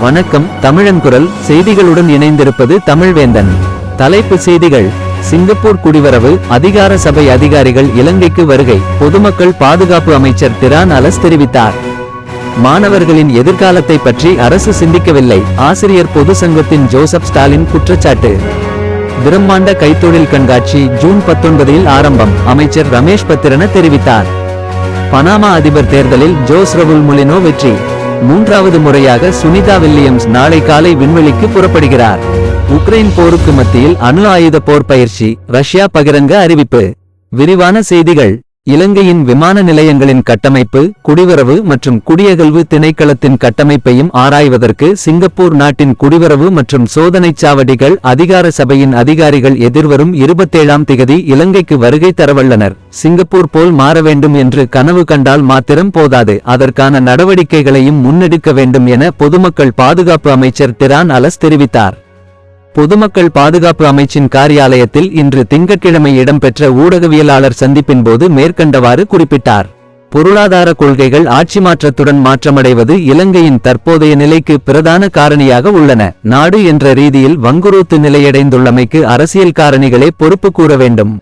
வணக்கம் தமிழன்குரல் செய்திகளுடன் இணைந்திருப்பது தமிழ்வேந்தன். தலைப்பு செய்திகள். சிங்கப்பூர் குடிவரவு. அதிகார சபை அதிகாரிகள் இலங்கைக்கு வருகை. பொதுமக்கள் பாதுகாப்பு அமைச்சர் திரான் அலஸ் தெரிவித்தார். மாணவர்களின் எதிர்காலத்தை பற்றி அரசு சிந்திக்கவில்லை. ஆசிரியர் பொது சங்கத்தின் ஜோசப் ஸ்டாலின் குற்றச்சாட்டு. பிரம்மாண்ட கைத்தொழில் கண்காட்சி ஜூன் பத்தொன்பதில் ஆரம்பம். அமைச்சர் ரமேஷ் பத்திரன தெரிவித்தார். பனாமா அதிபர் தேர்தலில் ஜோஸ் ரவுல் முலினோ வெற்றி. மூன்றாவது முறையாக சுனிதா வில்லியம்ஸ் நாளை காலை விண்வெளிக்கு புறப்படுகிறார். உக்ரைன் போருக்கு மத்தியில் அணு ஆயுத போர் பயிற்சி ரஷ்யா பகிரங்க அறிவிப்பு. விரிவான செய்திகள். இலங்கையின் விமான நிலையங்களின் கட்டமைப்பு குடிவரவு மற்றும் குடியகல்வு திணைக்களத்தின் கட்டமைப்பையும் ஆராய்வதற்கு சிங்கப்பூர் நாட்டின் குடிவரவு மற்றும் சோதனைச் சாவடிகள் அதிகார சபையின் அதிகாரிகள் எதிர்வரும் இருபத்தேழாம் திகதி இலங்கைக்கு வருகை தரவள்ளனர் சிங்கப்பூர் போல் மாற வேண்டும் என்று கனவு கண்டால் மாத்திரம் போதாது. அதற்கான நடவடிக்கைகளையும் முன்னெடுக்க வேண்டும் என பொதுமக்கள் பாதுகாப்பு அமைச்சர் திரான் அலஸ் தெரிவித்தார். பொதுமக்கள் பாதுகாப்பு அமைச்சின் காரியாலயத்தில் இன்று திங்கட்கிழமை இடம்பெற்ற ஊடகவியலாளர் சந்திப்பின் போது மேற்கண்டவாறு குறிப்பிட்டார். பொருளாதார கொள்கைகள் ஆட்சி மாற்றத்துடன் மாற்றமடைவது இலங்கையின் தற்போதைய நிலைக்கு பிரதான காரணியாக உள்ளன. நாடு என்ற ரீதியில் வங்குரோத்து நிலையடைந்துள்ளமைக்கு அரசியல் காரணிகளே பொறுப்பு கூற வேண்டும்.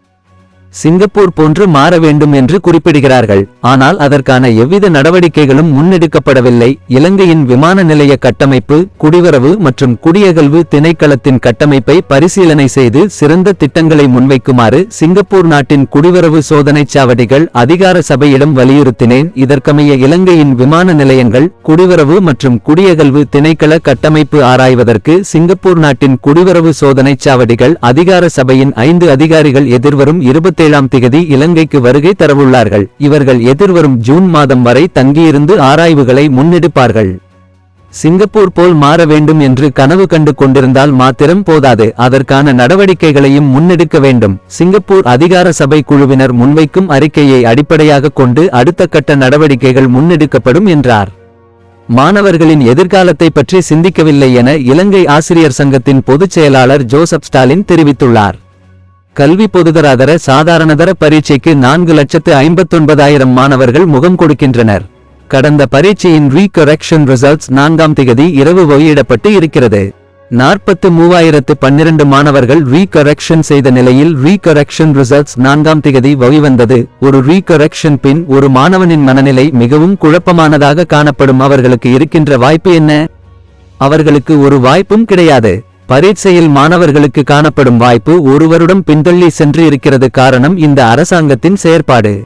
சிங்கப்பூர் போன்று மாற வேண்டும் என்று குறிப்பிடுகிறார்கள். ஆனால் அதற்கான எவ்வித நடவடிக்கைகளும் முன்னெடுக்கப்படவில்லை. இலங்கையின் விமான நிலைய கட்டமைப்பு குடிவரவு மற்றும் குடியகல்வு திணைக்களத்தின் கட்டமைப்பை பரிசீலனை செய்து சிறந்த திட்டங்களை முன்வைக்குமாறு சிங்கப்பூர் நாட்டின் குடிவரவு சோதனைச் சாவடிகள் அதிகார சபையிடம் வலியுறுத்தினேன். இதற்கமைய இலங்கையின் விமான நிலையங்கள் குடிவரவு மற்றும் குடியகல்வு திணைக்கள கட்டமைப்பு ஆராய்வதற்கு சிங்கப்பூர் நாட்டின் குடிவரவு சோதனைச் சாவடிகள் அதிகார சபையின் ஐந்து அதிகாரிகள் எதிர்வரும் பதினேழாம் திகதி இலங்கைக்கு வருகை தரவுள்ளார்கள். இவர்கள் எதிர்வரும் ஜூன் மாதம் வரை தங்கியிருந்து ஆராய்வுகளை முன்னெடுப்பார்கள். சிங்கப்பூர் போல் மாற வேண்டும் என்று கனவு கண்டு கொண்டிருந்தால் மாத்திரம் போதாது. அதற்கான நடவடிக்கைகளையும் முன்னெடுக்க வேண்டும். சிங்கப்பூர் அதிகார சபை குழுவினர் முன்வைக்கும் அறிக்கையை அடிப்படையாக கொண்டு அடுத்த கட்ட நடவடிக்கைகள் முன்னெடுக்கப்படும் என்றார். மாணவர்களின் எதிர்காலத்தை பற்றி சிந்திக்கவில்லை என இலங்கை ஆசிரியர் சங்கத்தின் பொதுச் செயலாளர் ஜோசப் ஸ்டாலின் தெரிவித்துள்ளார். கல்வி பொதுதராதர சாதாரணதர பரீட்சைக்கு நான்கு லட்சத்து ஐம்பத்தொன்பதாயிரம் மாணவர்கள் முகம் கொடுக்கின்றனர். கடந்த பரீட்சையின் ரீகரெக்ஷன் ரிசல்ட்ஸ் நான்காம் திகதி இரவு வெளியிடப்பட்டு இருக்கிறது. நாற்பத்து மூவாயிரத்து பன்னிரண்டு மாணவர்கள் ரீகரெக்ஷன் செய்த நிலையில் ரீகரெக்ஷன் ரிசல்ட்ஸ் நான்காம் திகதி வெளிவந்தது. ஒரு ரீகரெக்ஷன் பின் ஒரு மாணவனின் மனநிலை மிகவும் குழப்பமானதாக காணப்படும் அவர்களுக்கு இருக்கின்ற வாய்ப்பு என்ன? அவர்களுக்கு ஒரு வாய்ப்பும் கிடையாது. பரீட்சையில் மாணவர்களுக்கு காணப்படும் வாய்ப்பு ஒரு வருடம் பின்தள்ளி சென்று இருக்கிறது காரணம் இந்த அரசாங்கத்தின் செயற்பாடு.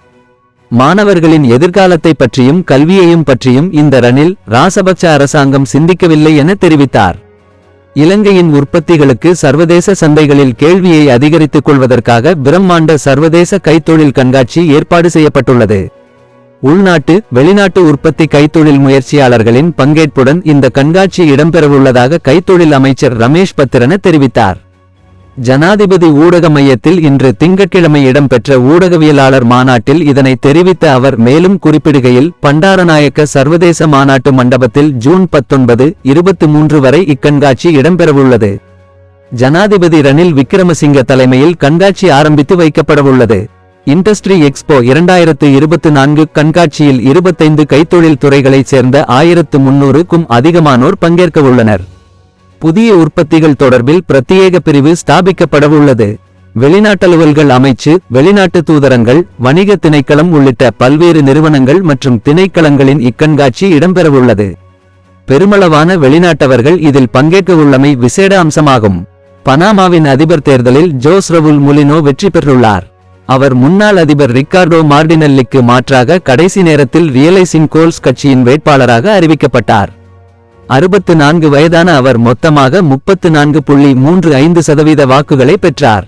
மாணவர்களின் எதிர்காலத்தை பற்றியும் கல்வியையும் பற்றியும் இந்த ரணில் ராசபக்ச அரசாங்கம் சிந்திக்கவில்லை என தெரிவித்தார். இலங்கையின் உற்பத்திகளுக்கு சர்வதேச சந்தைகளில் கேள்வியை அதிகரித்துக் கொள்வதற்காக பிரம்மாண்ட சர்வதேச கைத்தொழில் கண்காட்சி ஏற்பாடு செய்யப்பட்டுள்ளது. உள்நாட்டு வெளிநாட்டு உற்பத்தி கைத்தொழில் முயற்சியாளர்களின் பங்கேற்புடன் இந்த கண்காட்சி இடம்பெறவுள்ளதாக கைத்தொழில் அமைச்சர் ரமேஷ் பத்திரன தெரிவித்தார். ஜனாதிபதி ஊடக மையத்தில் இன்று திங்கட்கிழமை இடம்பெற்ற ஊடகவியலாளர் மாநாட்டில் இதனை தெரிவித்த அவர் மேலும் குறிப்பிடுகையில் பண்டாரநாயக்க சர்வதேச மாநாட்டு மண்டபத்தில் ஜூன் பத்தொன்பது இருபத்தி மூன்று வரை இக்கண்காட்சி இடம்பெறவுள்ளது. ஜனாதிபதி ரணில் விக்ரமசிங்க தலைமையில் கண்காட்சி ஆரம்பித்து வைக்கப்படவுள்ளது. இண்டஸ்ட்ரி எக்ஸ்போ இரண்டாயிரத்து இருபத்தி நான்கு கண்காட்சியில் இருபத்தைந்து கைத்தொழில் துறைகளைச் சேர்ந்த ஆயிரத்து முன்னூறுக்கும் அதிகமானோர் பங்கேற்க உள்ளனர். புதிய உற்பத்திகள் தொடர்பில் பிரத்யேக பிரிவு ஸ்தாபிக்கப்படவுள்ளது வெளிநாட்டலுவல்கள் அமைச்சு வெளிநாட்டு தூதரங்கள் வணிக திணைக்களம் உள்ளிட்ட பல்வேறு நிறுவனங்கள் மற்றும் திணைக்களங்களின் இக்கண்காட்சி இடம்பெறவுள்ளது பெருமளவான வெளிநாட்டவர்கள் இதில் பங்கேற்க உள்ளமை விசேட அம்சமாகும். பனாமாவின் அதிபர் தேர்தலில் ஜோஸ் ரவுல் முலினோ வெற்றி பெற்றுள்ளார். அவர் முன்னாள் அதிபர் ரிக்கார்டோ மார்டினல்லிக்கு மாற்றாக கடைசி நேரத்தில் ரியலைசிங் கோல்ஸ் கட்சியின் வேட்பாளராக அறிவிக்கப்பட்டார். அறுபத்து நான்கு வயதான அவர் மொத்தமாக முப்பத்து நான்கு புள்ளி மூன்று ஐந்து சதவீத வாக்குகளை பெற்றார்.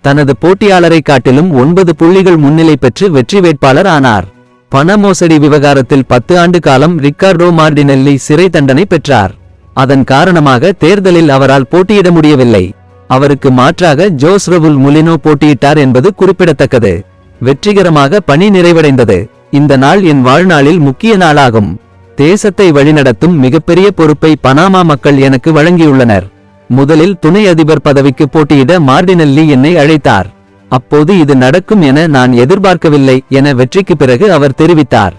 தனது போட்டியாளரை காட்டிலும் ஒன்பது புள்ளிகள் முன்னிலை பெற்று வெற்றி வேட்பாளர் ஆனார். பண மோசடி விவகாரத்தில் பத்து ஆண்டு காலம் ரிக்கார்டோ மார்டினெல்லி சிறை தண்டனை பெற்றார். அதன் காரணமாக தேர்தலில் அவரால் போட்டியிட முடியவில்லை. அவருக்கு மாற்றாக ஜோஸ் ரவுல் முலினோ போட்டியிட்டார் என்பது குறிப்பிடத்தக்கது. வெற்றிகரமாக பணி நிறைவடைந்தது. இந்த நாள் என் வாழ்நாளில் முக்கிய நாளாகும். தேசத்தை வழிநடத்தும் மிகப்பெரிய பொறுப்பை பனாமா மக்கள் எனக்கு வழங்கியுள்ளனர். முதலில் துணை அதிபர் பதவிக்கு போட்டியிட மார்டினல்லி என்னை அழைத்தார். அப்போது இது நடக்கும் என நான் எதிர்பார்க்கவில்லை என வெற்றிக்கு பிறகு அவர் தெரிவித்தார்.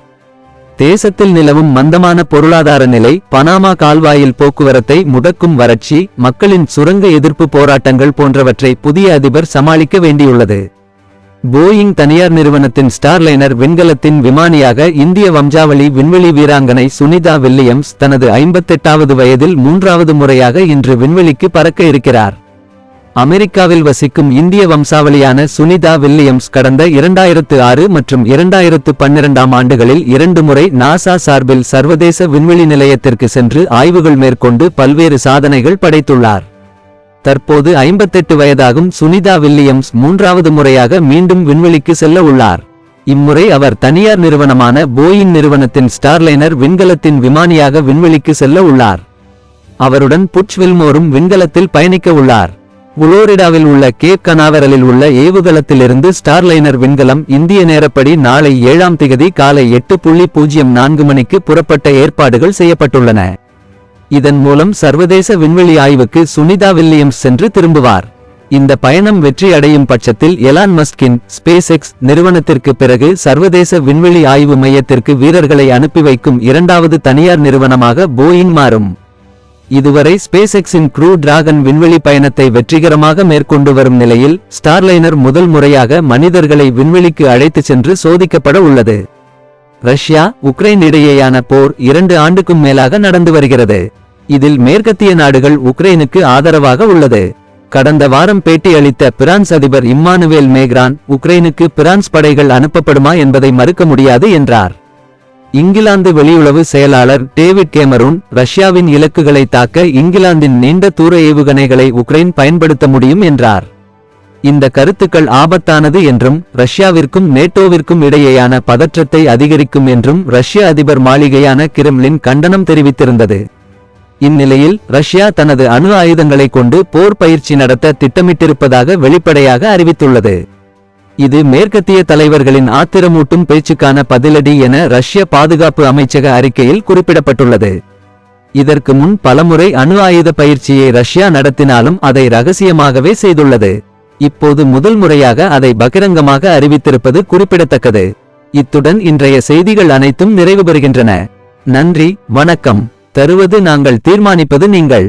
தேசத்தில் நிலவும் மந்தமான பொருளாதார நிலை பனாமா கால்வாயில் போக்குவரத்தை முடக்கும் வறட்சி மக்களின் சுரங்க எதிர்ப்பு போராட்டங்கள் போன்றவற்றை புதிய அதிபர் சமாளிக்க வேண்டியுள்ளது. போயிங் தனியார் நிறுவனத்தின் ஸ்டார்லைனர் விண்கலத்தின் விமானியாக இந்திய வம்சாவளி விண்வெளி வீராங்கனை சுனிதா வில்லியம்ஸ் தனது ஐம்பத்தெட்டாவது வயதில் மூன்றாவது முறையாக இன்று விண்வெளிக்கு பறக்க இருக்கிறார். அமெரிக்காவில் வசிக்கும் இந்திய வம்சாவளியான சுனிதா வில்லியம்ஸ் கடந்த இரண்டாயிரத்து ஆறு மற்றும் இரண்டாயிரத்து பன்னிரண்டாம் ஆண்டுகளில் இரண்டு முறை நாசா சார்பில் சர்வதேச விண்வெளி நிலையத்திற்கு சென்று ஆய்வுகள் மேற்கொண்டு பல்வேறு சாதனைகள் படைத்துள்ளார். தற்போது ஐம்பத்தெட்டு வயதாகும் சுனிதா வில்லியம்ஸ் மூன்றாவது முறையாக மீண்டும் விண்வெளிக்கு செல்ல உள்ளார். இம்முறை அவர் தனியார் நிறுவனமான போயிங் நிறுவனத்தின் ஸ்டார்லைனர் விண்கலத்தின் விமானியாக விண்வெளிக்கு செல்ல உள்ளார். அவருடன் புட்ச் வில்மோரும் விண்கலத்தில் பயணிக்க உள்ளார். புளோரிடாவில் உள்ள கேப் கனாவரலில் உள்ள ஏவுகலத்திலிருந்து ஸ்டார்லைனர் விண்கலம் இந்திய நேரப்படி நாளை ஏழாம் திகதி காலை எட்டு புள்ளி பூஜ்ஜியம் நான்கு மணிக்கு புறப்பட்ட ஏற்பாடுகள் செய்யப்பட்டுள்ளன. இதன் மூலம் சர்வதேச விண்வெளி ஆய்வுக்கு சுனிதா வில்லியம்ஸ் சென்று திரும்புவார். இந்த பயணம் வெற்றி அடையும் பட்சத்தில் எலான் மஸ்கின் ஸ்பேஸ் எக்ஸ் நிறுவனத்திற்கு பிறகு சர்வதேச விண்வெளி ஆய்வு மையத்திற்கு வீரர்களை அனுப்பி வைக்கும் இரண்டாவது தனியார் நிறுவனமாக போயிங் மாறும். இதுவரை ஸ்பேஸ் எக்ஸின் க்ரூ டிராகன் விண்வெளி பயணத்தை வெற்றிகரமாக மேற்கொண்டு வரும் நிலையில் ஸ்டார்லைனர் முதல் முறையாக மனிதர்களை விண்வெளிக்கு அழைத்துச் சென்று சோதிக்கப்பட உள்ளது. ரஷ்யா உக்ரைன் இடையேயான போர் இரண்டு ஆண்டுக்கும் மேலாக நடந்து வருகிறது. இதில் மேற்கத்திய நாடுகள் உக்ரைனுக்கு ஆதரவாக உள்ளது. கடந்த வாரம் பேட்டியளித்த பிரான்ஸ் அதிபர் இம்மானுவேல் மேக்ரான் உக்ரைனுக்கு பிரான்ஸ் படைகள் அனுப்பப்படுமா என்பதை மறுக்க முடியாது என்றார். இங்கிலாந்து வெளியுறவு செயலாளர் டேவிட் கேமரூன் ரஷ்யாவின் இலக்குகளை தாக்க இங்கிலாந்தின் நீண்ட தூர ஏவுகணைகளை உக்ரைன் பயன்படுத்த முடியும் என்றார். இந்த கருத்துக்கள் ஆபத்தானது என்றும் ரஷ்யாவிற்கும் நேட்டோவிற்கும் இடையேயான பதற்றத்தை அதிகரிக்கும் என்றும் ரஷ்ய அதிபர் மாளிகையான கிரெம்லின் கண்டனம் தெரிவித்திருந்தது. இந்நிலையில் ரஷ்யா தனது அணு ஆயுதங்களை கொண்டு போர் பயிற்சி நடத்த திட்டமிட்டிருப்பதாக வெளிப்படையாக அறிவித்துள்ளது. இது மேற்கத்திய தலைவர்களின் ஆத்திரமூட்டும் பேச்சுக்கான பதிலடி என ரஷ்ய பாதுகாப்பு அமைச்சக அறிக்கையில் குறிப்பிடப்பட்டுள்ளது. இதற்கு முன் பலமுறை அணு ஆயுத பயிற்சியை ரஷ்யா நடத்தினாலும் அதை ரகசியமாகவே செய்துள்ளது. இப்போது முதல் முறையாக அதை பகிரங்கமாக அறிவித்திருப்பது குறிப்பிடத்தக்கது. இத்துடன் இன்றைய செய்திகள் அனைத்தும் நிறைவு பெறுகின்றன நன்றி வணக்கம். தருவது நாங்கள் தீர்மானிப்பது நீங்கள்.